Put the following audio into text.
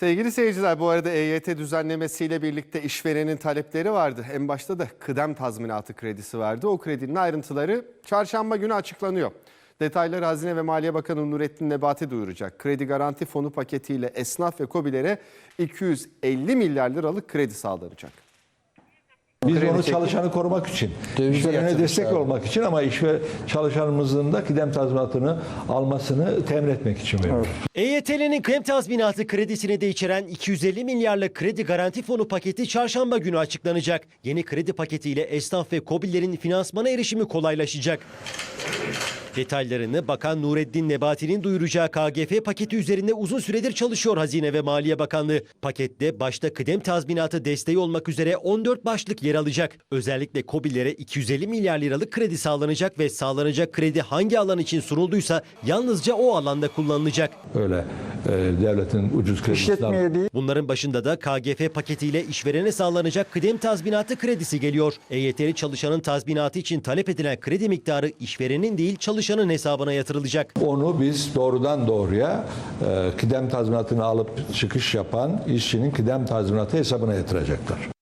Sevgili seyirciler bu arada EYT düzenlemesiyle birlikte işverenin talepleri vardı. En başta da kıdem tazminatı kredisi vardı. O kredinin ayrıntıları çarşamba günü açıklanıyor. Detayları Hazine ve Maliye Bakanı Nurettin Nebati duyuracak. Kredi Garanti Fonu paketiyle esnaf ve KOBİ'lere 250 milyar liralık kredi sağlanacak. Biz onu çalışanı korumak için, Dövize işverene destek olmak için ama işver çalışanımızın da kıdem tazminatını almasını temin etmek için veriyoruz. EYT'linin krem tazminatı kredisini de içeren 250 milyarlık kredi garanti fonu paketi çarşamba günü açıklanacak. Yeni kredi paketiyle esnaf ve KOBİ'lerin finansmana erişimi kolaylaşacak. Detaylarını Bakan Nureddin Nebati'nin duyuracağı KGF paketi üzerinde uzun süredir çalışıyor Hazine ve Maliye Bakanlığı. Pakette başta kıdem tazminatı desteği olmak üzere 14 başlık yer alacak. Özellikle KOBİ'lere 250 milyar liralık kredi sağlanacak ve sağlanacak kredi hangi alan için sunulduysa yalnızca o alanda kullanılacak. Öyle devletin ucuz kredisinden değil, Bunların başında da KGF paketiyle işverene sağlanacak kıdem tazminatı kredisi geliyor. EYT'li çalışanın tazminatı için talep edilen kredi miktarı işverenin değil çalışanın hesabına yatırılacak. onu biz doğrudan doğruya e, kıdem tazminatını alıp çıkış yapan işçinin kıdem tazminatı hesabına yatıracaklar.